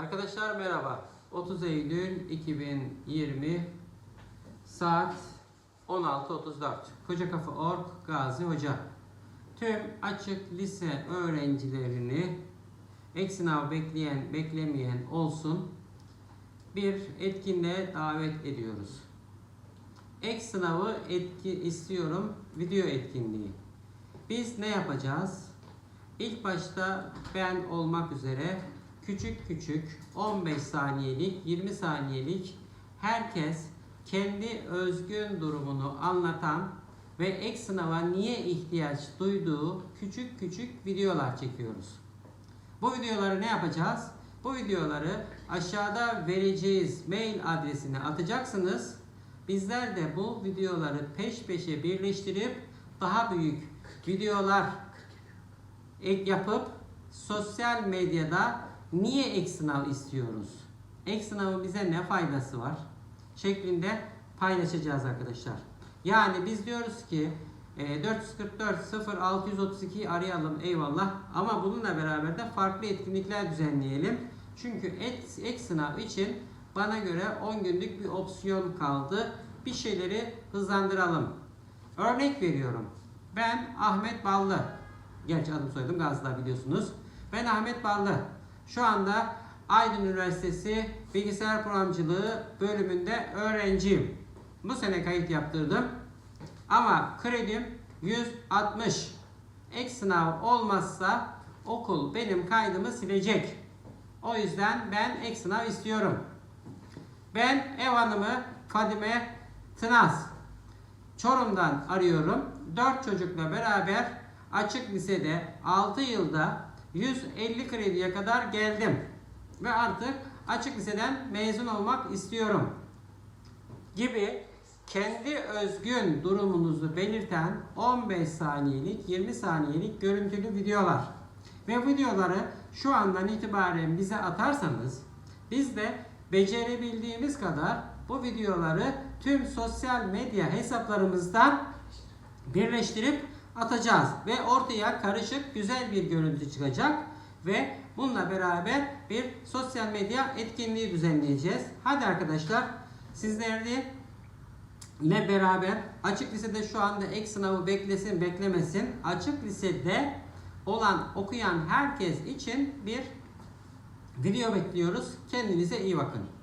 Arkadaşlar merhaba. 30 Eylül 2020 saat 16.34. Koca Kafa Ork Gazi Hoca. Tüm açık lise öğrencilerini ek sınav bekleyen beklemeyen olsun bir etkinliğe davet ediyoruz. Ek sınavı etki istiyorum video etkinliği. Biz ne yapacağız? İlk başta ben olmak üzere küçük küçük 15 saniyelik, 20 saniyelik herkes kendi özgün durumunu anlatan ve ek sınava niye ihtiyaç duyduğu küçük küçük videolar çekiyoruz. Bu videoları ne yapacağız? Bu videoları aşağıda vereceğiz mail adresine atacaksınız. Bizler de bu videoları peş peşe birleştirip daha büyük videolar ek yapıp sosyal medyada niye ek sınav istiyoruz? Ek sınavın bize ne faydası var? Şeklinde paylaşacağız arkadaşlar. Yani biz diyoruz ki e, 444 0632 arayalım eyvallah ama bununla beraber de farklı etkinlikler düzenleyelim. Çünkü ek, ek sınav için bana göre 10 günlük bir opsiyon kaldı. Bir şeyleri hızlandıralım. Örnek veriyorum. Ben Ahmet Ballı. Gerçi adım soyadım Gazda biliyorsunuz. Ben Ahmet Ballı. Şu anda Aydın Üniversitesi Bilgisayar Programcılığı bölümünde öğrenciyim. Bu sene kayıt yaptırdım. Ama kredim 160. Ek sınav olmazsa okul benim kaydımı silecek. O yüzden ben ek sınav istiyorum. Ben ev hanımı Fadime Tınaz. Çorum'dan arıyorum. 4 çocukla beraber açık lisede 6 yılda 150 krediye kadar geldim. Ve artık açık liseden mezun olmak istiyorum. Gibi kendi özgün durumunuzu belirten 15 saniyelik 20 saniyelik görüntülü videolar. Ve videoları şu andan itibaren bize atarsanız biz de becerebildiğimiz kadar bu videoları tüm sosyal medya hesaplarımızdan birleştirip atacağız ve ortaya karışık güzel bir görüntü çıkacak ve bununla beraber bir sosyal medya etkinliği düzenleyeceğiz. Hadi arkadaşlar sizlerle ile beraber açık lisede şu anda ek sınavı beklesin beklemesin açık lisede olan okuyan herkes için bir video bekliyoruz. Kendinize iyi bakın.